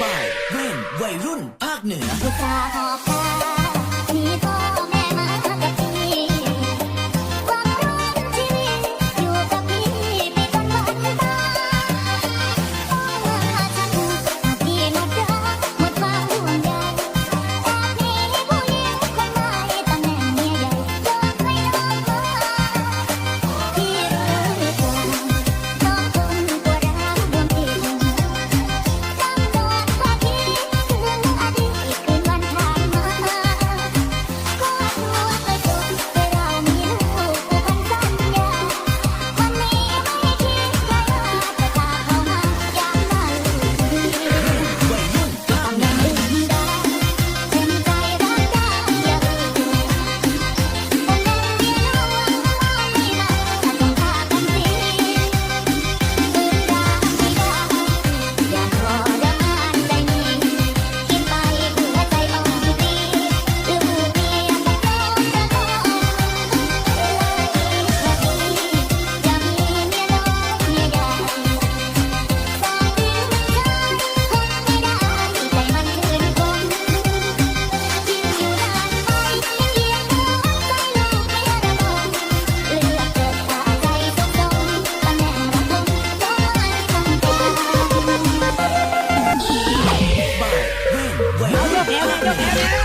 บ่ายเว้นวัยรุ่นภาคเหนืออุตส่าหอบกา ela, ela, ela.